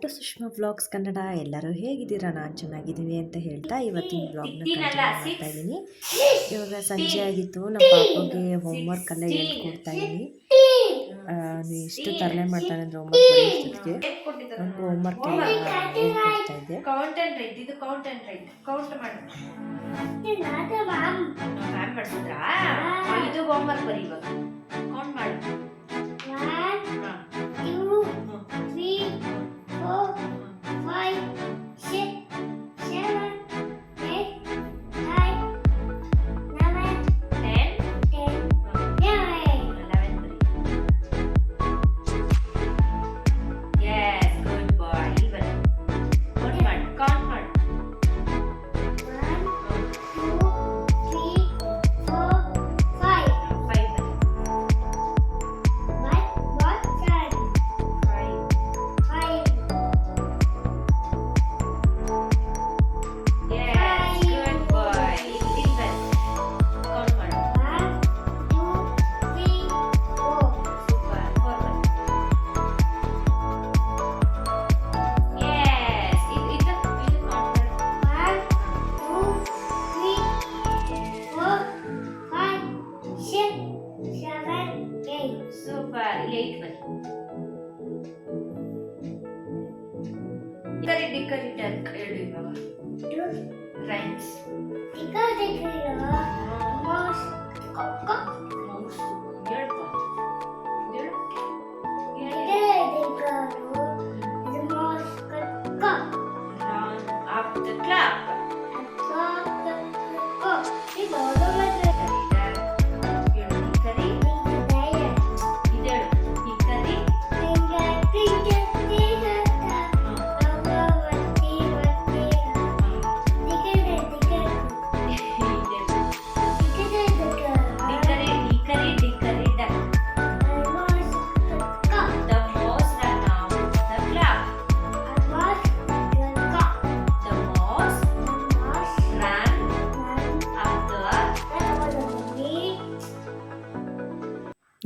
Back to Sushma vlogs Kannada ಎಲ್ಲರೂ ಹೇಗಿದ್ದೀರಾ? ನಾನು ಚೆನ್ನಾಗಿದ್ದೀನಿ ಅಂತ ಹೇಳ್ತಾ ಇವತ್ತಿನ ವ್ಲಾಗ್ನ ಮಾಡ್ತಾ ಇದ್ದೀನಿ. ಇವಾಗ ಸಂಜೆ ಆಗಿತ್ತು ನಮ್ಮ ಪಾಪಗೆ ಹೋಮ್ವರ್ಕ್ ಎಲ್ಲ ಹೇಳ್ಕೊಡ್ತಾ ಇದ್ದೀನಿ. ಎಷ್ಟು ತರಲೆ ಮಾಡ್ತಾನೆ ಅಂದರೆ ಹೋಮ್ವರ್ಕ್ ವರ್ಕ್ ಹೋಮ್ ಹೋಮ್ವರ್ಕ್ ಹೇಳ್ಕೊಡ್ತಾ ಇದ್ದೆ. ಇದು ಕೌಂಟ್ ಅಂಡ್ ರೈಟ್ ಕೌಂಟ್ ಮಾಡು ಮ್ಯಾಮ್ ಮಾಡಿಸಿದ್ರಾ ಇದು ಹೋಮ್ವರ್ಕ್ ಬರೀ ಇವಾಗ. ಕೌಂಟ್ ಮಾಡು.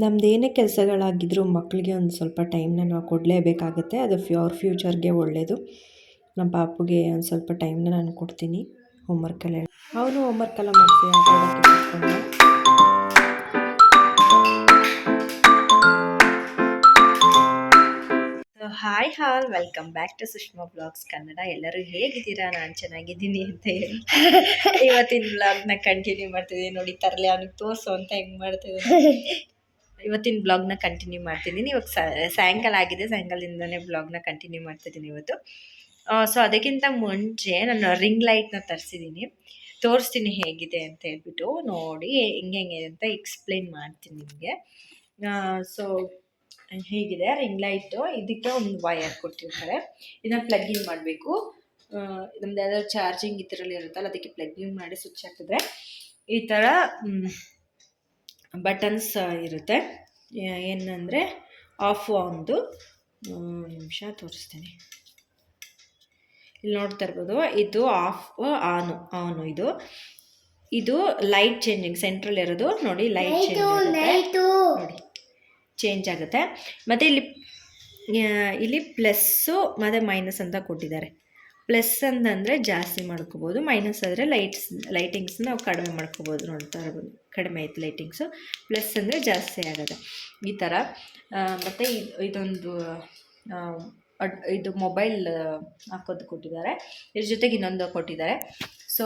ನಮ್ದು ಏನೇ ಕೆಲಸಗಳಾಗಿದ್ದರೂ ಮಕ್ಕಳಿಗೆ ಒಂದು ಸ್ವಲ್ಪ ಟೈಮ್ನ ನಾವು ಕೊಡಲೇಬೇಕಾಗುತ್ತೆ. ಅದು ಅವ್ರ ಫ್ಯೂಚರ್ಗೆ ಒಳ್ಳೆಯದು ನಮ್ಮ ಪಾಪುಗೆ ಒಂದು ಸ್ವಲ್ಪ ಟೈಮ್ನ ನಾನು ಕೊಡ್ತೀನಿ. ಹೋಮ್ವರ್ಕೆಲ್ಲ ಅವನು ಹೋಮ್ವರ್ಕ್ ಎಲ್ಲ ಮಾಡಿಸಿ hi all welcome back to Sushma blogs Kannada ಎಲ್ಲರೂ ಹೇಗಿದ್ದೀರಾ? ನಾನು ಚೆನ್ನಾಗಿದ್ದೀನಿ ಅಂತ ಹೇಳಿ. ಇವತ್ತಿನ ಬ್ಲಾಗ್ನ ಕಂಟಿನ್ಯೂ ಮಾಡ್ತಿದ್ದೀನಿ ನೋಡಿ ತರಲೆ ಅವನಿಗೆ ತೋರಿಸು ಅಂತ ಹೆಂಗೆ ಮಾಡ್ತಿದ್ದೀನಿ ಇವತ್ತಿನ ಬ್ಲಾಗ್ನ ಕಂಟಿನ್ಯೂ ಮಾಡ್ತಿದ್ದೀನಿ. ಇವಾಗ ಸಾಯಂಕಾಲ ಆಗಿದೆ. ಸಾಯಂಕಾಲದಿಂದನೇ ಬ್ಲಾಗ್ನ ಕಂಟಿನ್ಯೂ ಮಾಡ್ತಿದ್ದೀನಿ ಇವತ್ತು. ಸೊ ಅದಕ್ಕಿಂತ ಮುಂಚೆ ನಾನು ರಿಂಗ್ ಲೈಟ್ನ ತರಿಸಿದ್ದೀನಿ ತೋರಿಸ್ತೀನಿ ಹೇಗಿದೆ ಅಂತ ಹೇಳ್ಬಿಟ್ಟು ನೋಡಿ ಹೆಂಗೆ ಹೆಂಗೆ ಅಂತ ಎಕ್ಸ್ಪ್ಲೇನ್ ಮಾಡ್ತೀನಿ ನಿಮಗೆ. ಸೊ ಹೇಗಿದೆ? ರಿಂಗ್ ಲೈಟು ಇದಕ್ಕೆ ಒಂದು ವಯರ್ ಕೊಟ್ಟಿರ್ತಾರೆ. ಇದನ್ನ ಪ್ಲಗ್ ಇನ್ ಮಾಡಬೇಕು. ನಮ್ದು ಯಾವ್ದಾದ್ರು ಚಾರ್ಜಿಂಗ್ ಇದರಲ್ಲಿ ಇರುತ್ತಲ್ಲ, ಅದಕ್ಕೆ ಪ್ಲಗ್ ಇನ್ ಮಾಡಿ ಸ್ವಿಚ್ ಹಾಕಿದ್ರೆ ಈ ಥರ ಬಟನ್ಸ್ ಇರುತ್ತೆ. ಏನಂದರೆ ಆಫ್ ಒಂದು ನಿಮಿಷ ತೋರಿಸ್ತೀನಿ. ಇಲ್ಲಿ ನೋಡ್ತಾ ಇರ್ಬೋದು ಇದು ಆಫ್ ಆನು ಆನು ಇದು. ಇದು ಲೈಟ್ ಚೇಂಜಿಂಗ್ ಸೆಂಟ್ರಲ್ ಇರೋದು. ನೋಡಿ ಲೈಟ್ ಚೇಂಜ್ ನೋಡಿ ಚೇಂಜ್ ಆಗುತ್ತೆ. ಮತ್ತು ಇಲ್ಲಿ ಇಲ್ಲಿ ಪ್ಲಸ್ಸು ಮತ್ತು ಮೈನಸ್ ಅಂತ ಕೊಟ್ಟಿದ್ದಾರೆ. ಪ್ಲಸ್ ಅಂತಂದರೆ ಜಾಸ್ತಿ ಮಾಡ್ಕೋಬೋದು. ಮೈನಸ್ ಆದರೆ ಲೈಟ್ಸ್ ಲೈಟಿಂಗ್ಸ್ ನಾವು ಕಡಿಮೆ ಮಾಡ್ಕೋಬೋದು. ನೋಡ್ತಾ ಇರ್ಬೋದು. ಕಡಿಮೆ ಆಯ್ತು ಲೈಟಿಂಗ್ಸು ಪ್ಲಸ್ ಅಂದರೆ ಜಾಸ್ತಿ ಆಗುತ್ತೆ ಈ ಥರ ಮತ್ತು ಇದೊಂದು ಇದು ಮೊಬೈಲ್ ಹಾಕೋದು ಕೊಟ್ಟಿದ್ದಾರೆ. ಇದ್ರ ಜೊತೆಗೆ ಇನ್ನೊಂದು ಕೊಟ್ಟಿದ್ದಾರೆ. ಸೊ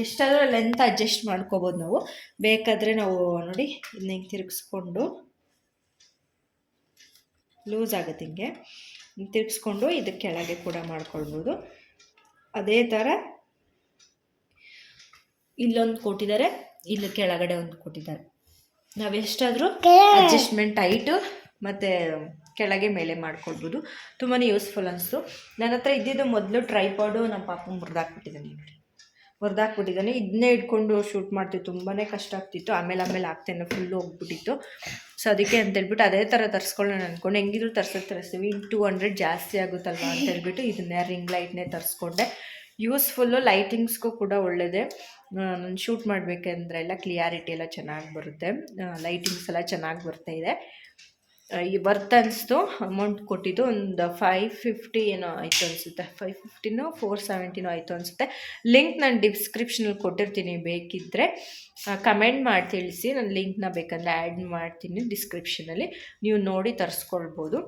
ಎಷ್ಟಾದರೂ ಲೆಂತ್ ಅಡ್ಜಸ್ಟ್ ಮಾಡ್ಕೋಬೋದು ನಾವು. ಬೇಕಾದರೆ ನಾವು ನೋಡಿ ಇದನ್ನ ಹಿಂಗೆ ತಿರುಗಿಸ್ಕೊಂಡು ಲೂಸ್ ಆಗುತ್ತೆ ಹಿಂಗೆ. ತಿರುಗಿಸ್ಕೊಂಡು ಇದು ಕೆಳಗೆ ಕೂಡ ಮಾಡ್ಕೊಳ್ಬೋದು. ಅದೇ ಥರ ಇಲ್ಲೊಂದು ಕೊಟ್ಟಿದ್ದಾರೆ ಇಲ್ಲಿ ಕೆಳಗಡೆ ಒಂದು ಕೊಟ್ಟಿದ್ದಾರೆ ನಾವೆಷ್ಟಾದರೂ ಅಡ್ಜಸ್ಟ್ಮೆಂಟ್ ಹೈಟು ಮತ್ತು ಕೆಳಗೆ ಮೇಲೆ ಮಾಡ್ಕೊಳ್ಬೋದು. ತುಂಬಾ ಯೂಸ್ಫುಲ್ ಅನಿಸ್ತು. ನನ್ನ ಹತ್ರ ಇದ್ದಿದ್ದು ಮೊದಲು ಟ್ರೈಪಾಡು ನಮ್ಮ ಪಾಪ ಮುರಿದಾಕ್ಬಿಟ್ಟಿದ್ದಾನೆ ನೋಡಿ. ಮುರಿದಾಕ್ಬಿಟ್ಟಿದ್ದಾನೆ ಇದನ್ನೇ ಇಟ್ಕೊಂಡು ಶೂಟ್ ಮಾಡ್ತೀವಿ ತುಂಬಾ ಕಷ್ಟ ಆಗ್ತಿತ್ತು. ಆಮೇಲೆ ಆಮೇಲೆ ಆಗ್ತೇನೆ ಫುಲ್ಲು ಹೋಗ್ಬಿಟ್ಟಿತ್ತು. ಸೊ ಅದಕ್ಕೆ ಅಂತೇಳ್ಬಿಟ್ಟು ಅದೇ ಥರ ತರಿಸ್ಕೊಳ್ಳೋಣ ಅಂದ್ಕೊಂಡು ಹೆಂಗಿದ್ರು ತರ್ಸೋದು ತರಿಸ್ತೀವಿ. ಇನ್ನು ಟೂ ಹಂಡ್ರೆಡ್ ಜಾಸ್ತಿ ಆಗುತ್ತಲ್ವ ಅಂತ ಹೇಳ್ಬಿಟ್ಟು ಇದನ್ನೇ ರಿಂಗ್ ಲೈಟ್ನೇ ತರಿಸ್ಕೊಂಡೆ. ಯೂಸ್ಫುಲ್ಲು ಲೈಟಿಂಗ್ಸ್ಗೂ ಕೂಡ ಒಳ್ಳೆಯದೆ ಶೂಟ್ ಮಾಡಬೇಕಂದ್ರೆ ಎಲ್ಲ ಕ್ಲಿಯಾರಿಟಿ ಎಲ್ಲ ಚೆನ್ನಾಗಿ ಬರುತ್ತೆ. ಲೈಟಿಂಗ್ಸ್ ಎಲ್ಲ ಚೆನ್ನಾಗಿ ಬರ್ತಾ ಇದೆ. ಈ ಬರ್ತ್ ಅನಿಸ್ತು, ಅಮೌಂಟ್ ಕೊಟ್ಟಿದ್ದು ಒಂದು ಫೈವ್ ಫಿಫ್ಟಿ ಏನೋ ಆಯಿತು ಅನಿಸುತ್ತೆ. ಫೈವ್ ಫಿಫ್ಟಿನೋ ಫೋರ್ ಸೆವೆಂಟಿನೋ ಆಯಿತು ಅನಿಸುತ್ತೆ. ಲಿಂಕ್ ನಾನು ಡಿಸ್ಕ್ರಿಪ್ಷನಲ್ಲಿ ಕೊಟ್ಟಿರ್ತೀನಿ ಬೇಕಿದ್ದರೆ ಕಮೆಂಟ್ ಮಾಡಿ ತಿಳಿಸಿ. ನಾನು ಲಿಂಕ್ನ ಬೇಕಂದರೆ ಆ್ಯಡ್ ಮಾಡ್ತೀನಿ ಡಿಸ್ಕ್ರಿಪ್ಷನಲ್ಲಿ ನೀವು ನೋಡಿ ತರಿಸ್ಕೊಳ್ಬೋದು.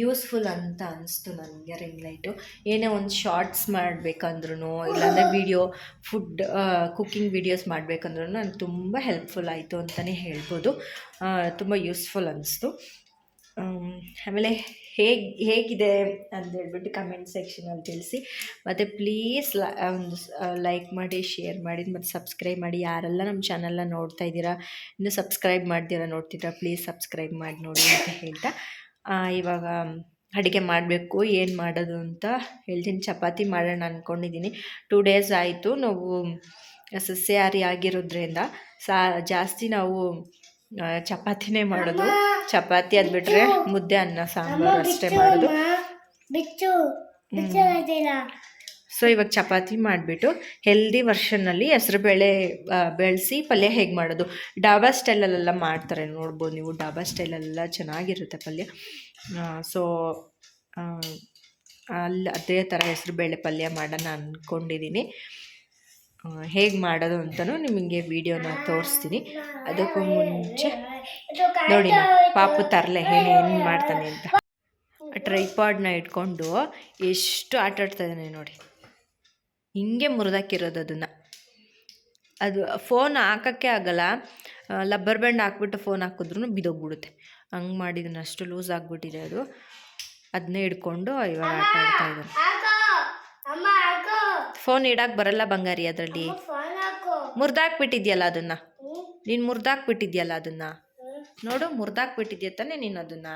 ಯೂಸ್ಫುಲ್ ಅಂತ ಅನಿಸ್ತು ನನಗೆ ರಿಂಗ್ ಲೈಟು. ಏನೇ ಒಂದು ಶಾರ್ಟ್ಸ್ ಮಾಡಬೇಕಂದ್ರೂ ಇಲ್ಲಾಂದರೆ ವೀಡಿಯೋ ಫುಡ್ ಕುಕ್ಕಿಂಗ್ ವೀಡಿಯೋಸ್ ಮಾಡಬೇಕಂದ್ರೂ ನನಗೆ ತುಂಬ ಹೆಲ್ಪ್ಫುಲ್ ಆಯಿತು ಅಂತಲೇ ಹೇಳ್ಬೋದು. ತುಂಬ ಯೂಸ್ಫುಲ್ ಅನಿಸ್ತು. ಆಮೇಲೆ ಹೇಗೆ ಹೇಗಿದೆ ಅಂತ ಹೇಳ್ಬಿಟ್ಟು ಕಮೆಂಟ್ ಸೆಕ್ಷನಲ್ಲಿ ತಿಳಿಸಿ. ಮತ್ತು ಪ್ಲೀಸ್ ಲ ಒಂದು ಲೈಕ್ ಮಾಡಿ ಶೇರ್ ಮಾಡಿ ಮತ್ತು ಸಬ್ಸ್ಕ್ರೈಬ್ ಮಾಡಿ. ಯಾರೆಲ್ಲ ನಮ್ಮ ಚಾನಲ್ನ ನೋಡ್ತಾ ಇದ್ದೀರಾ ಇನ್ನೂ ಸಬ್ಸ್ಕ್ರೈಬ್ ಮಾಡ್ತೀರಾ ನೋಡ್ತಿದ್ದೀರಾ ಪ್ಲೀಸ್ ಸಬ್ಸ್ಕ್ರೈಬ್ ಮಾಡಿ ನೋಡಿ ಅಂತ ಹೇಳ್ತಾ. ಇವಾಗ ಅಡುಗೆ ಮಾಡಬೇಕು ಏನು ಮಾಡೋದು ಅಂತ ಹೇಳ್ತೀನಿ. ಚಪಾತಿ ಮಾಡೋಣ ಅಂದ್ಕೊಂಡಿದ್ದೀನಿ ಟೂ ಡೇಸ್ ಆಯಿತು ನಾವು ಸಸ್ಯಹಾರಿ ಆಗಿರೋದ್ರಿಂದ ಸಾ ಜಾಸ್ತಿ ನಾವು ಚಪಾತಿನೇ ಮಾಡೋದು. ಚಪಾತಿ ಅದು ಬಿಟ್ಟರೆ ಮುದ್ದೆ ಅನ್ನ ಸಾಂಬಾರು ಅಷ್ಟೇ ಮಾಡೋದು. ಸೊ ಇವಾಗ ಚಪಾತಿ ಮಾಡಿಬಿಟ್ಟು ಹೆಲ್ದಿ ವರ್ಷನ್ನಲ್ಲಿ ಹೆಸರುಬೇಳೆ ಬೆಳೆಸಿ ಪಲ್ಯ ಹೇಗೆ ಮಾಡೋದು? ಡಾಬಾ ಸ್ಟೈಲಲ್ಲೆಲ್ಲ ಮಾಡ್ತಾರೆ ನೋಡ್ಬೋದು ನೀವು. ಡಾಬಾ ಸ್ಟೈಲಲ್ಲೆಲ್ಲ ಚೆನ್ನಾಗಿರುತ್ತೆ ಪಲ್ಯ. ಸೊ ಅಲ್ಲಿ ಅದೇ ಥರ ಹೆಸರುಬೇಳೆ ಪಲ್ಯ ಮಾಡೋಣ ಅಂದ್ಕೊಂಡಿದ್ದೀನಿ ಹೇಗೆ ಮಾಡೋದು ಅಂತಲೂ ನಿಮಗೆ ವಿಡಿಯೋನ ತೋರಿಸ್ತೀನಿ. ಅದಕ್ಕೂ ಮುಂಚೆ ನೋಡಿ ಪಾಪು ತರಲೆ ಹೇಳಿ ಏನು ಮಾಡ್ತಾನೆ ಅಂತ. ಟ್ರೈಪಾಡ್ನ ಇಟ್ಕೊಂಡು ಎಷ್ಟು ಆಟ ಇದ್ದಾನೆ ನೋಡಿ. ಹಿಂಗೆ ಮುರಿದಾಕಿರೋದು ಅದನ್ನು. ಅದು ಫೋನ್ ಹಾಕೋಕ್ಕೆ ಆಗಲ್ಲ. ಲಬ್ಬರ್ ಬ್ಯಾಂಡ್ ಹಾಕ್ಬಿಟ್ಟು ಫೋನ್ ಹಾಕಿದ್ರೂ ಬಿದೋಗ್ಬಿಡುತ್ತೆ. ಹಂಗೆ ಮಾಡಿದ್ನ ಅಷ್ಟು ಲೂಸ್ ಆಗಿಬಿಟ್ಟಿದೆ ಅದು. ಅದನ್ನೇ ಹಿಡ್ಕೊಂಡು ಇವಾಗ ಆಟ ಆಡ್ತಾ ಇದ್ದಾರೆ ಫೋನ್ ಇಡಕ್ಕೆ ಬರಲ್ಲ ಬಂಗಾರಿ ಅದರಲ್ಲಿ. ಮುರಿದಾಕ್ಬಿಟ್ಟಿದ್ಯಲ್ಲ ಅದನ್ನು? ನೀನು ಮುರಿದಾಕ್ಬಿಟ್ಟಿದ್ಯಲ್ಲ ಅದನ್ನು? ನೋಡು ಮುರಿದಾಕ್ಬಿಟ್ಟಿದ್ಯಾ ತಾನೇ ನೀನು ಅದನ್ನು?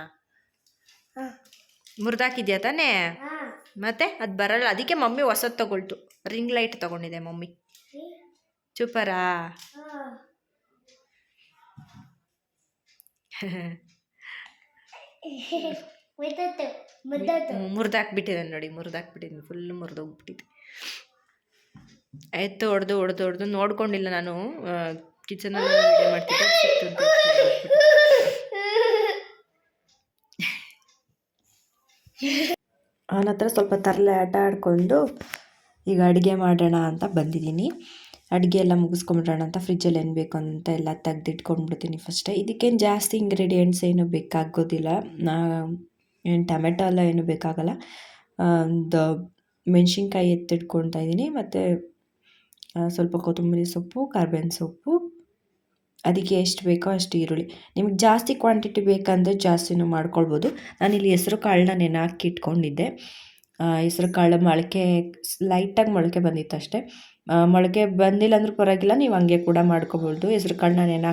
ಮುರಿದಾಕಿದ್ಯಾ ತಾನೇ? ಮತ್ತೆ ಅದು ಬರಲ್ಲ. ಅದಕ್ಕೆ ಮಮ್ಮಿ ಹೊಸದು ತಗೊಳ್ತು. ರಿಂಗ್ ಲೈಟ್ ತಗೊಂಡಿದೆ ಮಮ್ಮಿ. ಚೂಪರಾ? ಮುರ್ದಾಕ್ಬಿಟ್ಟಿದೆ ನೋಡಿ ಮುರಿದಾಕ್ಬಿಟ್ಟಿದ್ದೀನಿ ಫುಲ್ ಮುರಿದೋಗ್ಬಿಟ್ಟಿದೆ. ಎತ್ತು ಹೊಡೆದು ಹೊಡೆದು ಹೊಡೆದು ನೋಡ್ಕೊಂಡಿಲ್ಲ ನಾನು ಕಿಚನಲ್ಲಿ ಮಾಡ್ತಿದ್ದೆ. ಅವನ ಹತ್ರ ಸ್ವಲ್ಪ ತರಲೆ ಆಟ ಆಡಿಕೊಂಡು ಈಗ ಅಡುಗೆ ಮಾಡೋಣ ಅಂತ ಬಂದಿದ್ದೀನಿ. ಅಡುಗೆ ಎಲ್ಲ ಮುಗಿಸ್ಕೊಂಬಿಡೋಣ ಅಂತ ಫ್ರಿಜ್ಜಲ್ಲಿ ಏನು ಬೇಕು ಅಂತ ಎಲ್ಲ ತೆಗ್ದಿಟ್ಕೊಂಡ್ಬಿಡ್ತೀನಿ ಫಸ್ಟೇ ಇದಕ್ಕೇನು ಜಾಸ್ತಿ ಇಂಗ್ರೀಡಿಯೆಂಟ್ಸ್ ಏನು ಬೇಕಾಗೋದಿಲ್ಲ. ನಾ, ಏನು ಟೊಮೆಟೊ ಎಲ್ಲ ಏನು ಬೇಕಾಗಲ್ಲ. ಒಂದು ಮೆಣಸಿನ್ಕಾಯಿ ಎತ್ತಿಟ್ಕೊಳ್ತಾ ಇದ್ದೀನಿ. ಮತ್ತು ಸ್ವಲ್ಪ ಕೊತ್ತಂಬರಿ ಸೊಪ್ಪು, ಕರ್ಬೇವಿನ ಸೊಪ್ಪು. ಅದಕ್ಕೆ ಎಷ್ಟು ಬೇಕೋ ಅಷ್ಟು ಈರುಳ್ಳಿ. ನಿಮ್ಗೆ ಜಾಸ್ತಿ ಕ್ವಾಂಟಿಟಿ ಬೇಕಂದರೆ ಜಾಸ್ತಿನೂ ಮಾಡ್ಕೊಳ್ಬೋದು. ನಾನಿಲ್ಲಿ ಹೆಸರು ಕಾಳನ್ನ ನೆನೆ ಇಟ್ಕೊಂಡಿದ್ದೆ. ಹೆಸ್ರು ಕಾಳು ಮೊಳಕೆ ಲೈಟಾಗಿ ಮೊಳಕೆ ಬಂದಿತ್ತು ಅಷ್ಟೇ. ಮೊಳಕೆ ಬಂದಿಲ್ಲ ಅಂದ್ರೂ ಪರವಾಗಿಲ್ಲ, ನೀವು ಹಂಗೆ ಕೂಡ ಮಾಡ್ಕೊಬೋದು. ಹೆಸ್ರು ಕಾಳನ್ನ ನೆನೆ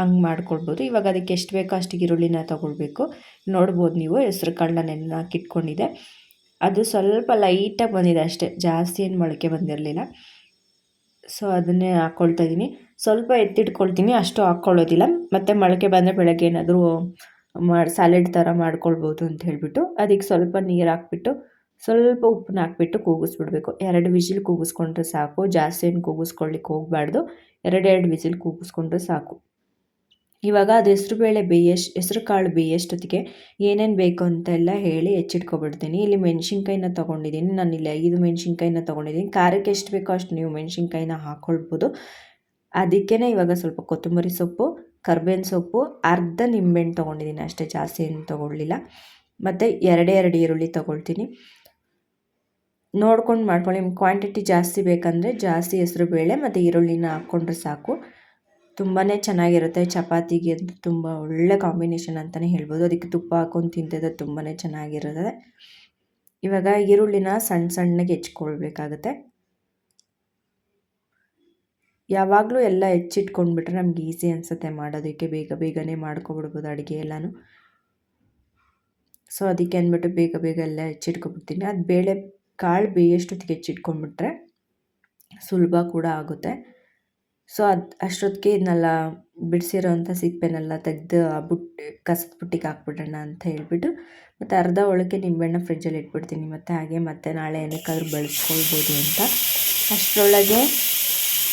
ಹಂಗೆ ಮಾಡ್ಕೊಳ್ಬೋದು. ಇವಾಗ ಅದಕ್ಕೆ ಎಷ್ಟು ಬೇಕೋ ಅಷ್ಟು ಈರುಳ್ಳಿನ ತೊಗೊಳ್ಬೇಕು. ನೋಡ್ಬೋದು ನೀವು ಹೆಸ್ರು ಕಾಳನ್ನ ನೆನೆ ಹಾಕಿಟ್ಕೊಂಡಿದ್ದೆ. ಅದು ಸ್ವಲ್ಪ ಲೈಟಾಗಿ ಬಂದಿದೆ ಅಷ್ಟೇ, ಜಾಸ್ತಿ ಏನು ಮೊಳಕೆ ಬಂದಿರಲಿಲ್ಲ. ಸೊ ಅದನ್ನೇ ಹಾಕ್ಕೊಳ್ತಾ ಇದ್ದೀನಿ ಸ್ವಲ್ಪ ಎತ್ತಿಟ್ಕೊಳ್ತೀನಿ, ಅಷ್ಟು ಹಾಕ್ಕೊಳ್ಳೋದಿಲ್ಲ ಮತ್ತು ಮೊಳಕೆ ಬಂದರೆ ಬೆಳಗ್ಗೆ ಏನಾದರೂ ಮಾಡಿ ಸ್ಯಾಲೆಡ್ ಥರ ಮಾಡ್ಕೊಳ್ಬೋದು ಅಂತ ಹೇಳಿಬಿಟ್ಟು ಅದಕ್ಕೆ ಸ್ವಲ್ಪ ನೀರು ಹಾಕ್ಬಿಟ್ಟು, ಸ್ವಲ್ಪ ಉಪ್ಪನ್ನ ಹಾಕ್ಬಿಟ್ಟು ಕೂಗಿಸ್ಬಿಡ್ಬೇಕು. ಎರಡು ವಿಜಿಲ್ ಕೂಗಿಸ್ಕೊಂಡ್ರೆ ಸಾಕು, ಜಾಸ್ತಿ ಏನು ಕೂಗಿಸ್ಕೊಳ್ಲಿಕ್ಕೆ ಹೋಗಬಾರ್ದು. ಎರಡೆರಡು ವಿಜಿಲ್ ಕೂಗಿಸ್ಕೊಂಡ್ರೆ ಸಾಕು. ಇವಾಗ ಅದು ಹೆಸರು ಬೇಳೆ ಬೇಯಷ್ಟು ಹೆಸರು ಕಾಳು ಬೇಯಷ್ಟೊತ್ತಿಗೆ ಏನೇನು ಬೇಕು ಅಂತೆಲ್ಲ ಹೇಳಿ ಹೆಚ್ಚಿಟ್ಕೊಬಿಡ್ತೀನಿ ಇಲ್ಲಿ ಮೆಣಸಿನ್ಕಾಯಿನ ತೊಗೊಂಡಿದ್ದೀನಿ. ನಾನು ಇಲ್ಲಿ ಐದು ಮೆಣಸಿನ್ಕಾಯಿನ ತೊಗೊಂಡಿದ್ದೀನಿ. ಖಾರಕ್ಕೆ ಎಷ್ಟು ಬೇಕೋ ಅಷ್ಟು ನೀವು ಮೆಣಸಿನ್ಕಾಯಿನ ಹಾಕ್ಕೊಳ್ಬೋದು ಅದಕ್ಕೇ ಇವಾಗ ಸ್ವಲ್ಪ ಕೊತ್ತಂಬರಿ ಸೊಪ್ಪು ಕರ್ಬೇವಿನ ಸೊಪ್ಪು, ಅರ್ಧ ನಿಂಬೆಹಣ್ಣು ತೊಗೊಂಡಿದ್ದೀನಿ ಅಷ್ಟೇ, ಜಾಸ್ತಿ ಏನು ತೊಗೊಳ್ಳಿಲ್ಲ. ಮತ್ತು ಎರಡೇ ಎರಡು ಈರುಳ್ಳಿ ತೊಗೊಳ್ತೀನಿ. ನೋಡ್ಕೊಂಡು ಮಾಡ್ಕೊಳ್ಳಿ ನಿಮ್ಮ ಕ್ವಾಂಟಿಟಿ ಜಾಸ್ತಿ ಬೇಕಂದರೆ ಜಾಸ್ತಿ ಹೆಸರು ಬೇಳೆ ಮತ್ತು ಈರುಳ್ಳಿನ ಹಾಕ್ಕೊಂಡ್ರೆ ಸಾಕು. ತುಂಬಾ ಚೆನ್ನಾಗಿರುತ್ತೆ, ಚಪಾತಿಗೆ ಅಂತೂ ತುಂಬ ಒಳ್ಳೆ ಕಾಂಬಿನೇಷನ್ ಅಂತಲೇ ಹೇಳ್ಬೋದು. ಅದಕ್ಕೆ ತುಪ್ಪ ಹಾಕೊಂಡು ತಿಂತಿದ್ರೆ ತುಂಬಾ ಚೆನ್ನಾಗಿರುತ್ತೆ. ಇವಾಗ ಈರುಳ್ಳಿನ ಸಣ್ಣ ಸಣ್ಣಗೆ ಹೆಚ್ಕೊಳ್ಬೇಕಾಗತ್ತೆ. ಯಾವಾಗಲೂ ಎಲ್ಲ ಹೆಚ್ಚಿಟ್ಕೊಂಡ್ಬಿಟ್ರೆ ನಮ್ಗೆ ಈಸಿ ಅನಿಸುತ್ತೆ ಮಾಡೋದಕ್ಕೆ. ಬೇಗ ಬೇಗನೆ ಮಾಡ್ಕೊಬಿಡ್ಬೋದು ಅಡುಗೆ ಎಲ್ಲನೂ. ಸೊ ಅದಕ್ಕೆ ಅಂದ್ಬಿಟ್ಟು ಬೇಗ ಬೇಗ ಎಲ್ಲ ಹೆಚ್ಚಿಟ್ಕೊಬಿಡ್ತೀನಿ ಅದು ಬೇಳೆ ಕಾಳು ಬೇಯಷ್ಟೊತ್ತಿಗೆ ಹೆಚ್ಚಿಟ್ಕೊಂಡ್ಬಿಟ್ರೆ ಸುಲಭ ಕೂಡ ಆಗುತ್ತೆ. ಸೊ ಅದು ಅಷ್ಟೊತ್ತಿಗೆ ಇದನ್ನೆಲ್ಲ ಬಿಡಿಸಿರೋಂಥ ಸಿಪ್ಪೆನೆಲ್ಲ ತೆಗೆದು ಆ ಬುಟ್ಟಿ ಕಸದ ಬುಟ್ಟಿಗೆ ಹಾಕ್ಬಿಡೋಣ ಅಂತ ಹೇಳ್ಬಿಟ್ಟು ಮತ್ತು ಅರ್ಧ ಒಳಕ್ಕೆ ನಿಂಬೆಹಣ್ಣ ಫ್ರಿಡ್ಜಲ್ಲಿ ಇಟ್ಬಿಡ್ತೀನಿ. ಮತ್ತು ಹಾಗೆ ಮತ್ತೆ ನಾಳೆ ಏನಕ್ಕಾದ್ರೂ ಬಳಸ್ಕೊಳ್ಬೋದು ಅಂತ. ಅಷ್ಟರೊಳಗೆ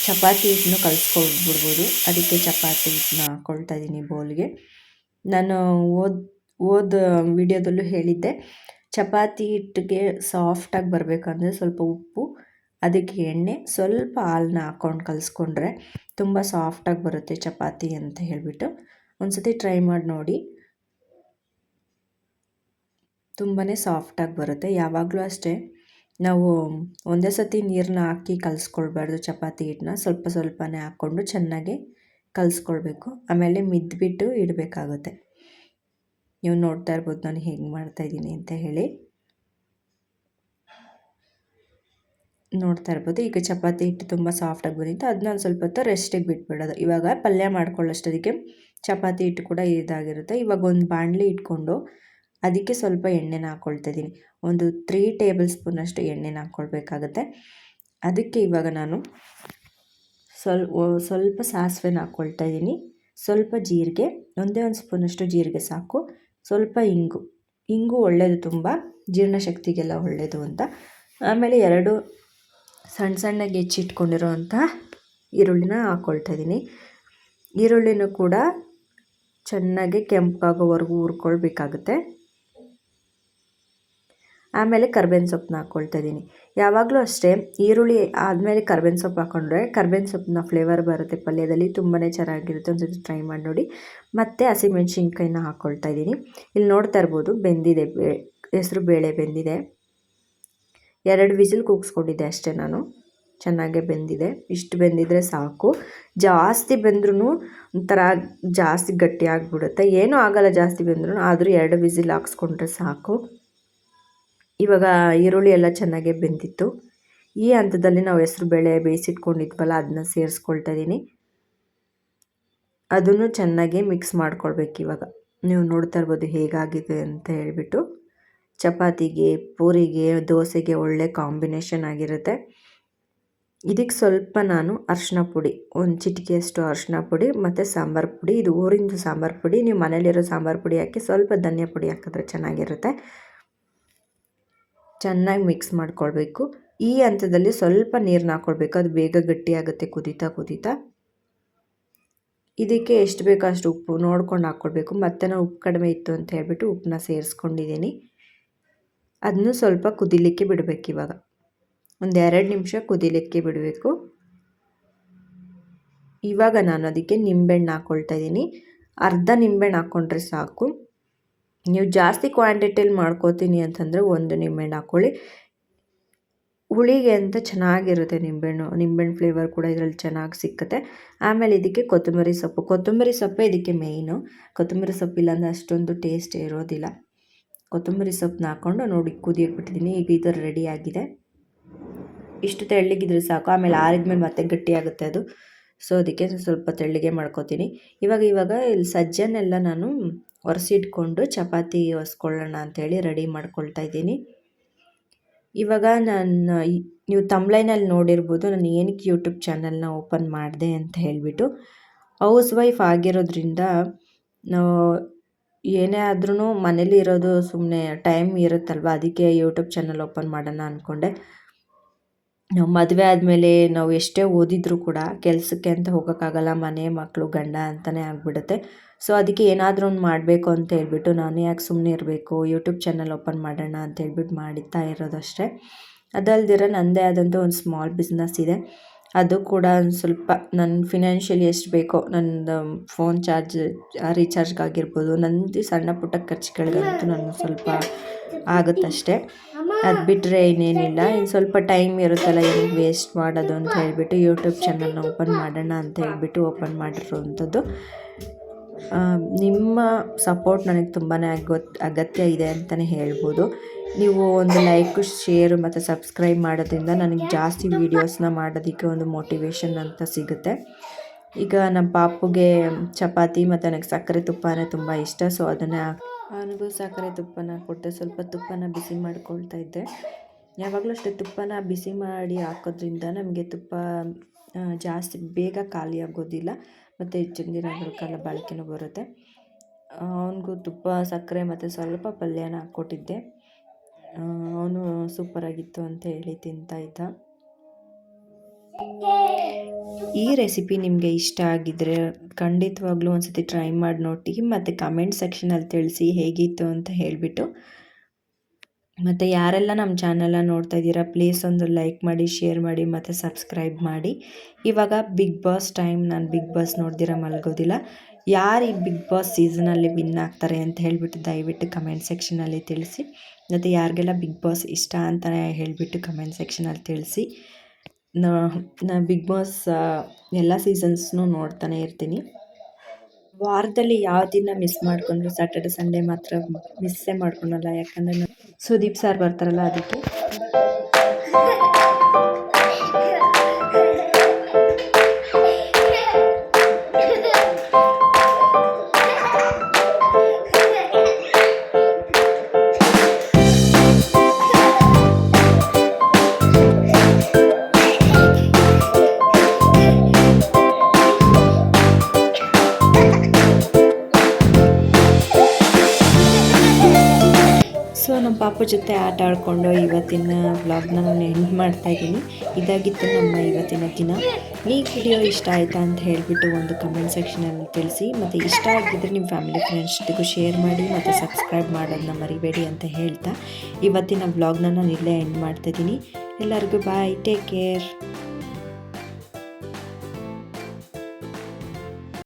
ಚಪಾತಿ ಹಿಟ್ಟನ್ನು ಕಲಿಸ್ಕೊಳ್ಬಿಡ್ಬೋದು. ಅದಕ್ಕೆ ಚಪಾತಿ ಹಿಟ್ಟನ್ನ ಹಾಕ್ಕೊಳ್ತಾ ಇದ್ದೀನಿ ಬೌಲ್ಗೆ. ನಾನು ಓದ್ ಓದ್ ವಿಡಿಯೋದಲ್ಲೂ ಹೇಳಿದ್ದೆ. ಚಪಾತಿ ಹಿಟ್ಟಿಗೆ ಸಾಫ್ಟಾಗಿ ಬರಬೇಕಂದ್ರೆ ಸ್ವಲ್ಪ ಉಪ್ಪು, ಅದಕ್ಕೆ ಎಣ್ಣೆ, ಸ್ವಲ್ಪ ಹಾಲನ್ನ ಹಾಕ್ಕೊಂಡು ಕಲಿಸ್ಕೊಂಡ್ರೆ ತುಂಬ ಸಾಫ್ಟಾಗಿ ಬರುತ್ತೆ ಚಪಾತಿ ಅಂತ ಹೇಳಿಬಿಟ್ಟು. ಒಂದ್ಸತಿ ಟ್ರೈ ಮಾಡಿ ನೋಡಿ. ತುಂಬಾ ಸಾಫ್ಟಾಗಿ ಬರುತ್ತೆ. ಯಾವಾಗಲೂ ಅಷ್ಟೇ. ನಾವು ಒಂದೇ ಸತಿ ನೀರನ್ನ ಹಾಕಿ ಕಲಿಸ್ಕೊಳ್ಬಾರ್ದು, ಚಪಾತಿ ಹಿಟ್ಟನ್ನ ಸ್ವಲ್ಪ ಸ್ವಲ್ಪನೇ ಹಾಕ್ಕೊಂಡು ಚೆನ್ನಾಗಿ ಕಲಿಸ್ಕೊಳ್ಬೇಕು. ಆಮೇಲೆ ಮಿದ್ಬಿಟ್ಟು ಇಡಬೇಕಾಗುತ್ತೆ. ನೀವು ನೋಡ್ತಾ ಇರ್ಬೋದು ನಾನು ಹೇಗೆ ಮಾಡ್ತಾಯಿದ್ದೀನಿ ಅಂತ ಹೇಳಿ. ನೋಡ್ತಾ ಇರ್ಬೋದು, ಈಗ ಚಪಾತಿ ಹಿಟ್ಟು ತುಂಬ ಸಾಫ್ಟಾಗಿ ಬಂದಿತ್ತು ಅದನ್ನ ಸ್ವಲ್ಪ ಹೊತ್ತು ರೆಸ್ಟಿಗೆ ಬಿಟ್ಬಿಡೋದು. ಇವಾಗ ಪಲ್ಯ ಮಾಡ್ಕೊಳ್ಳೋಷ್ಟೊತ್ತಿಗೆ ಚಪಾತಿ ಹಿಟ್ಟು ಕೂಡ ಇದಾಗಿರುತ್ತೆ. ಇವಾಗ ಒಂದು ಬಾಣಲಿ ಇಟ್ಕೊಂಡು ಅದಕ್ಕೆ ಸ್ವಲ್ಪ ಎಣ್ಣೆನ ಹಾಕ್ಕೊಳ್ತಾ ಇದ್ದೀನಿ ಒಂದು ತ್ರೀ ಟೇಬಲ್ ಸ್ಪೂನಷ್ಟು ಎಣ್ಣೆನ ಹಾಕ್ಕೊಳ್ಬೇಕಾಗತ್ತೆ ಅದಕ್ಕೆ ಇವಾಗ ನಾನು ಸ್ವಲ್ಪ ಸ್ವಲ್ಪ ಸಾಸಿವೆನ ಹಾಕ್ಕೊಳ್ತಾ ಇದ್ದೀನಿ ಸ್ವಲ್ಪ ಜೀರಿಗೆ, ಒಂದೇ ಒಂದು ಸ್ಪೂನಷ್ಟು ಜೀರಿಗೆ ಸಾಕು. ಸ್ವಲ್ಪ ಇಂಗು. ಇಂಗು ಒಳ್ಳೆಯದು ತುಂಬ, ಜೀರ್ಣಶಕ್ತಿಗೆಲ್ಲ ಒಳ್ಳೆಯದು ಅಂತ. ಆಮೇಲೆ ಎರಡು ಸಣ್ಣ ಸಣ್ಣಗೆ ಹೆಚ್ಚಿಟ್ಕೊಂಡಿರೋವಂಥ ಈರುಳ್ಳಿನ ಹಾಕ್ಕೊಳ್ತಾ ಇದ್ದೀನಿ ಈರುಳ್ಳಿನೂ ಕೂಡ ಚೆನ್ನಾಗಿ ಕೆಂಪಾಗೋವರೆಗೂ ಹುರ್ಕೊಳ್ಬೇಕಾಗುತ್ತೆ. ಆಮೇಲೆ ಕರ್ಬೇವಿನ ಸೊಪ್ಪನ್ನ ಹಾಕ್ಕೊಳ್ತಾ ಇದ್ದೀನಿ. ಯಾವಾಗಲೂ ಅಷ್ಟೇ, ಈರುಳ್ಳಿ ಆದಮೇಲೆ ಕರ್ಬೇವಿನ ಸೊಪ್ಪು ಹಾಕ್ಕೊಂಡ್ರೆ ಕರ್ಬೇವಿನ ಸೊಪ್ಪಿನ ಫ್ಲೇವರ್ ಬರುತ್ತೆ ಪಲ್ಯದಲ್ಲಿ ತುಂಬಾ ಚೆನ್ನಾಗಿರುತ್ತೆ. ಒಂದು ಟ್ರೈ ಮಾಡಿ ನೋಡಿ. ಮತ್ತು ಹಸಿಮೆಣ್ಸಿನ್ಕಾಯಿನ ಹಾಕ್ಕೊಳ್ತಾ ಇದ್ದೀನಿ. ಇಲ್ಲಿ ನೋಡ್ತಾ ಇರ್ಬೋದು, ಬೆಂದಿದೆ ಹೆಸರು ಬೇಳೆ ಬೆಂದಿದೆ. ಎರಡು ವಿಸಿಲ್ ಕೂಗಿಸ್ಕೊಂಡಿದ್ದೆ ಅಷ್ಟೇ ನಾನು. ಚೆನ್ನಾಗೇ ಬೆಂದಿದೆ. ಇಷ್ಟು ಬೆಂದಿದ್ರೆ ಸಾಕು. ಜಾಸ್ತಿ ಬೆಂದ್ರೂ ಒಂಥರ ಜಾಸ್ತಿ ಗಟ್ಟಿ ಆಗಿಬಿಡುತ್ತೆ. ಏನೂ ಆಗಲ್ಲ ಜಾಸ್ತಿ ಬೆಂದ್ರೂ ಆದರೂ ಎರಡು ವಿಸಿಲ್ ಹಾಕ್ಸ್ಕೊಂಡ್ರೆ ಸಾಕು. ಇವಾಗ ಈರುಳ್ಳಿ ಎಲ್ಲ ಚೆನ್ನಾಗೇ ಬೆಂದಿತ್ತು. ಈ ಹಂತದಲ್ಲಿ ನಾವು ಹೆಸ್ರು ಬೇಳೆ ಬೇಯಿಸಿಟ್ಕೊಂಡಿದ್ವಲ್ಲ, ಅದನ್ನ ಸೇರಿಸ್ಕೊಳ್ತಾ ಇದ್ದೀನಿ ಅದನ್ನು ಚೆನ್ನಾಗಿ ಮಿಕ್ಸ್ ಮಾಡ್ಕೊಳ್ಬೇಕು ಇವಾಗ. ನೀವು ನೋಡ್ತಾ ಇರ್ಬೋದು ಹೇಗಾಗಿದೆ ಅಂತ ಹೇಳಿಬಿಟ್ಟು. ಚಪಾತಿಗೆ, ಪೂರಿಗೆ, ದೋಸೆಗೆ ಒಳ್ಳೆ ಕಾಂಬಿನೇಷನ್ ಆಗಿರುತ್ತೆ. ಇದಕ್ಕೆ ಸ್ವಲ್ಪ ನಾನು ಅರಿಶಿನ ಪುಡಿ, ಒಂದು ಚಿಟಿಕೆಯಷ್ಟು ಅರಿಶಿನ ಪುಡಿ ಮತ್ತು ಸಾಂಬಾರು ಪುಡಿ. ಇದು ಊರಿಂದು ಸಾಂಬಾರು ಪುಡಿ. ನೀವು ಮನೇಲಿರೋ ಸಾಂಬಾರು ಪುಡಿ ಹಾಕಿ ಸ್ವಲ್ಪ ಧನಿಯಾ ಪುಡಿ ಹಾಕಿದ್ರೆ ಚೆನ್ನಾಗಿರುತ್ತೆ. ಚೆನ್ನಾಗಿ ಮಿಕ್ಸ್ ಮಾಡ್ಕೊಳ್ಬೇಕು. ಈ ಹಂತದಲ್ಲಿ ಸ್ವಲ್ಪ ನೀರನ್ನ ಹಾಕ್ಕೊಳ್ಬೇಕು ಅದು ಬೇಗ ಗಟ್ಟಿಯಾಗುತ್ತೆ ಕುದೀತಾ ಕುದೀತಾ. ಇದಕ್ಕೆ ಎಷ್ಟು ಬೇಕೋ ಅಷ್ಟು ಉಪ್ಪು ನೋಡ್ಕೊಂಡು ಹಾಕ್ಕೊಳ್ಬೇಕು ಮತ್ತೆ ನಾನು ಉಪ್ಪು ಕಡಿಮೆ ಇತ್ತು ಅಂತ ಹೇಳ್ಬಿಟ್ಟು ಉಪ್ಪನ್ನ ಸೇರಿಸ್ಕೊಂಡಿದ್ದೀನಿ. ಅದನ್ನು ಸ್ವಲ್ಪ ಕುದಿಲಿಕ್ಕೆ ಬಿಡಬೇಕು ಇವಾಗ. ಒಂದು ಎರಡು ನಿಮಿಷ ಕುದಿಲಿಕ್ಕೆ ಬಿಡಬೇಕು. ಇವಾಗ ನಾನು ಅದಕ್ಕೆ ನಿಂಬೆಹಣ್ಣು ಹಾಕ್ಕೊಳ್ತಾ ಇದ್ದೀನಿ. ಅರ್ಧ ನಿಂಬೆಹಣ್ಣು ಹಾಕ್ಕೊಂಡ್ರೆ ಸಾಕು. ನೀವು ಜಾಸ್ತಿ ಕ್ವಾಂಟಿಟಿಲಿ ಮಾಡ್ಕೋತೀನಿ ಅಂತಂದರೆ ಒಂದು ನಿಂಬೆಹಣ್ಣು ಹಾಕ್ಕೊಳ್ಳಿ. ಹುಳಿಗೆ ಅಂತ ಚೆನ್ನಾಗಿರುತ್ತೆ ನಿಂಬೆಹಣ್ಣು. ನಿಂಬೆಹಣ್ಣು ಫ್ಲೇವರ್ ಕೂಡ ಇದರಲ್ಲಿ ಚೆನ್ನಾಗಿ ಸಿಕ್ಕುತ್ತೆ. ಆಮೇಲೆ ಇದಕ್ಕೆ ಕೊತ್ತಂಬರಿ ಸೊಪ್ಪು. ಕೊತ್ತಂಬರಿ ಸೊಪ್ಪೇ ಇದಕ್ಕೆ ಮೇಯ್ನು ಕೊತ್ತಂಬರಿ ಸೊಪ್ಪು ಇಲ್ಲಾಂದರೆ ಅಷ್ಟೊಂದು ಟೇಸ್ಟ್ ಇರೋದಿಲ್ಲ. ಕೊತ್ತಂಬರಿ ಸೊಪ್ಪನ್ನ ಹಾಕ್ಕೊಂಡು ನೋಡಿ ಕುದಿಯೋಕೆ ಬಿಟ್ಟಿದ್ದೀನಿ. ಈಗ ಇದು ರೆಡಿ ಆಗಿದೆ. ಇಷ್ಟು ತೆಳ್ಳಗಿದ್ರೆ ಸಾಕು. ಆಮೇಲೆ ಆರಿದ್ಮೇಲೆ ಮತ್ತೆ ಗಟ್ಟಿಯಾಗುತ್ತೆ ಅದು. ಸೊ ಅದಕ್ಕೆ ಸ್ವಲ್ಪ ತೆಳ್ಳಗೆ ಮಾಡ್ಕೋತೀನಿ. ಇವಾಗ ಇವಾಗ ಇಲ್ಲಿ ಸಜ್ಜನೆಲ್ಲ ನಾನು ಒರೆಸಿಟ್ಕೊಂಡು ಚಪಾತಿ ಒರೆಸ್ಕೊಳ್ಳೋಣ ಅಂಥೇಳಿ ರೆಡಿ ಮಾಡ್ಕೊಳ್ತಾ ಇದ್ದೀನಿ. ಇವಾಗ ನಾನು ನೀವು ತಮ್ಲೈನಲ್ಲಿ ನೋಡಿರ್ಬೋದು, ನಾನು ಏನಕ್ಕೆ ಯೂಟ್ಯೂಬ್ ಚಾನಲ್ನ ಓಪನ್ ಮಾಡಿದೆ ಅಂತ ಹೇಳಿಬಿಟ್ಟು, ಹೌಸ್ ವೈಫ್ ಆಗಿರೋದ್ರಿಂದ ಏನೇ ಆದ್ರೂ ಮನೇಲಿ ಇರೋದು ಸುಮ್ಮನೆ ಟೈಮ್ ಇರುತ್ತಲ್ವ, ಅದಕ್ಕೆ ಯೂಟ್ಯೂಬ್ ಚಾನಲ್ ಓಪನ್ ಮಾಡೋಣ ಅಂದ್ಕೊಂಡೆ ನಾವು ಮದುವೆ ಆದಮೇಲೆ ನಾವು ಎಷ್ಟೇ ಓದಿದರೂ ಕೂಡ ಕೆಲಸಕ್ಕೆ ಅಂತ ಹೋಗೋಕ್ಕಾಗಲ್ಲ, ಮನೆ ಮಕ್ಕಳು ಗಂಡ ಅಂತಲೇ ಆಗಿಬಿಡುತ್ತೆ. ಸೊ ಅದಕ್ಕೆ ಏನಾದರೂ ಒಂದು ಮಾಡಬೇಕು ಅಂತ ಹೇಳ್ಬಿಟ್ಟು ನಾನು ಯಾಕೆ ಸುಮ್ಮನೆ ಇರಬೇಕು ಯೂಟ್ಯೂಬ್ ಚಾನಲ್ ಓಪನ್ ಮಾಡೋಣ ಅಂತ ಹೇಳ್ಬಿಟ್ಟು ಮಾಡುತ್ತಾ ಇರೋದಷ್ಟೇ ಅದಲ್ದಿರ ನನ್ನದೇ ಆದಂಥ ಒಂದು ಸ್ಮಾಲ್ ಬಿಸ್ನೆಸ್ ಇದೆ. ಅದು ಕೂಡ ಒಂದು ಸ್ವಲ್ಪ ನನ್ನ ಫಿನಾನ್ಷಿಯಲಿ ಎಷ್ಟು ಬೇಕೋ ನನ್ನದು ಫೋನ್ ಚಾರ್ಜ್ ರೀಚಾರ್ಜ್ಗಾಗಿರ್ಬೋದು ನನ್ನದು ಸಣ್ಣ ಪುಟ್ಟ ಖರ್ಚುಗಳಿಗಂತೂ ನಾನು ಸ್ವಲ್ಪ ಆಗುತ್ತಷ್ಟೇ. ಅದು ಬಿಟ್ಟರೆ ಇನ್ನೇನಿಲ್ಲ. ಇನ್ನು ಸ್ವಲ್ಪ ಟೈಮ್ ಇರುತ್ತಲ್ಲ ಏನು ವೇಸ್ಟ್ ಮಾಡೋದು ಅಂತ ಹೇಳಿಬಿಟ್ಟು ಯೂಟ್ಯೂಬ್ ಚಾನಲ್ನ ಓಪನ್ ಮಾಡೋಣ ಅಂತ ಹೇಳಿಬಿಟ್ಟು ಓಪನ್ ಮಾಡಿರೋವಂಥದ್ದು. ನಿಮ್ಮ ಸಪೋರ್ಟ್ ನನಗೆ ತುಂಬಾ ಅಗತ್, ಅಗತ್ಯ ಇದೆ ಅಂತಲೇ ಹೇಳ್ಬೋದು. ನೀವು ಒಂದು ಲೈಕು ಶೇರು ಮತ್ತು ಸಬ್ಸ್ಕ್ರೈಬ್ ಮಾಡೋದ್ರಿಂದ ನನಗೆ ಜಾಸ್ತಿ ವೀಡಿಯೋಸ್ನ ಮಾಡೋದಕ್ಕೆ ಒಂದು ಮೋಟಿವೇಶನ್ ಅಂತ ಸಿಗುತ್ತೆ. ಈಗ ನಮ್ಮ ಪಾಪುಗೆ ಚಪಾತಿ ಮತ್ತು ನನಗೆ ಸಕ್ಕರೆ ತುಪ್ಪನೇ ತುಂಬ ಇಷ್ಟ ಸೊ ಅದನ್ನೇ ಅವನಿಗೂ ಸಕ್ಕರೆ ತುಪ್ಪನ ಕೊಟ್ಟೆ. ಸ್ವಲ್ಪ ತುಪ್ಪನ ಬಿಸಿ ಮಾಡ್ಕೊಳ್ತಾ ಇದ್ದೆ. ಯಾವಾಗಲೂ ಅಷ್ಟೇ ತುಪ್ಪನ ಬಿಸಿ ಮಾಡಿ ಹಾಕೋದ್ರಿಂದ ನಮಗೆ ತುಪ್ಪ ಜಾಸ್ತಿ ಬೇಗ ಖಾಲಿ ಆಗೋದಿಲ್ಲ. ಮತ್ತು ಹೆಚ್ಚಿನ ದಿನಗಳ ಕಾಲ ಬಾಳಿಕೆನೂ ಬರುತ್ತೆ. ಅವನಿಗೂ ತುಪ್ಪ ಸಕ್ಕರೆ ಮತ್ತು ಸ್ವಲ್ಪ ಪಲ್ಯನ ಹಾಕ್ಕೊಟ್ಟಿದ್ದೆ ಅವನು ಸೂಪರಾಗಿತ್ತು ಅಂತ ಹೇಳಿ ತಿಂತಾ ಇದ್ದ. ಈ ರೆಸಿಪಿ ನಿಮಗೆ ಇಷ್ಟ ಆಗಿದ್ರೆ ಖಂಡಿತವಾಗ್ಲೂ ಒಂದ್ಸತಿ ಟ್ರೈ ಮಾಡಿ ನೋಡಿ ಮತ್ತು ಕಮೆಂಟ್ ಸೆಕ್ಷನಲ್ಲಿ ತಿಳಿಸಿ ಹೇಗಿತ್ತು ಅಂತ ಹೇಳಿಬಿಟ್ಟು. ಮತ್ತು ಯಾರೆಲ್ಲ ನಮ್ಮ ಚಾನಲ್ನ ನೋಡ್ತಾ ಇದ್ದೀರಾ ಪ್ಲೀಸ್ ಒಂದು ಲೈಕ್ ಮಾಡಿ ಶೇರ್ ಮಾಡಿ, ಮತ್ತು ಸಬ್ಸ್ಕ್ರೈಬ್ ಮಾಡಿ. ಇವಾಗ ಬಿಗ್ ಬಾಸ್ ಟೈಮ್ ನಾನು ಬಿಗ್ ಬಾಸ್ ನೋಡ್ದಿರ ಮಲಗೋದಿಲ್ಲ. ಯಾರು ಈ ಬಿಗ್ ಬಾಸ್ ಸೀಸನಲ್ಲಿ ವಿನ್ ಆಗ್ತಾರೆ ಅಂತ ಹೇಳಿಬಿಟ್ಟು ದಯವಿಟ್ಟು ಕಮೆಂಟ್ ಸೆಕ್ಷನಲ್ಲಿ ತಿಳಿಸಿ. ಮತ್ತು ಯಾರಿಗೆಲ್ಲ ಬಿಗ್ ಬಾಸ್ ಇಷ್ಟ ಅಂತ ಹೇಳಿಬಿಟ್ಟು ಕಮೆಂಟ್ ಸೆಕ್ಷನಲ್ಲಿ ತಿಳಿಸಿ. ನಾ ಬಿಗ್ ಬಾಸ್ ಎಲ್ಲ ಸೀಸನ್ಸ್ನೂ ನೋಡ್ತಾನೆ ಇರ್ತೀನಿ. ವಾರದಲ್ಲಿ ಯಾವ ದಿನ ಮಿಸ್ ಮಾಡ್ಕೊಂಡ್ರು? ಸ್ಯಾಟರ್ಡೆ ಸಂಡೇ ಮಾತ್ರ ಮಿಸ್ಸೇ ಮಾಡ್ಕೊಳಲ್ಲ ಯಾಕಂದರೆ ಸುದೀಪ್ ಸರ್ ಬರ್ತಾರಲ್ಲ, ಅದಕ್ಕೆ. ಪಾಪ ಜೊತೆ ಆಟ ಆಡಿಕೊಂಡು ಇವತ್ತಿನ ವ್ಲಾಗ್ನ ನಾನು ಎಂಡ್ ಮಾಡ್ತಾ ಇದ್ದೀನಿ. ಇದಾಗಿತ್ತು ನಮ್ಮ ಇವತ್ತಿನ ದಿನ. ಈ ವಿಡಿಯೋ ಇಷ್ಟ ಆಯಿತಾ ಅಂತ ಹೇಳಿಬಿಟ್ಟು ಒಂದು ಕಮೆಂಟ್ ಸೆಕ್ಷನಲ್ಲಿ ತಿಳಿಸಿ. ಮತ್ತು ಇಷ್ಟ ಆಗಿದ್ದರೆ ನಿಮ್ಮ ಫ್ಯಾಮಿಲಿ ಫ್ರೆಂಡ್ಸ್ ಜೊತೆಗೂ ಶೇರ್ ಮಾಡಿ ಮತ್ತು ಸಬ್ಸ್ಕ್ರೈಬ್ ಮಾಡೋದನ್ನ ಮರಿಬೇಡಿ ಅಂತ ಹೇಳ್ತಾ. ಇವತ್ತಿನ ವ್ಲಾಗ್ನ ನಾನು ಇಲ್ಲೇ ಎಂಡ್ ಮಾಡ್ತಾ ಇದ್ದೀನಿ. ಎಲ್ಲರಿಗೂ ಬಾಯ್ ಟೇಕ್ ಕೇರ್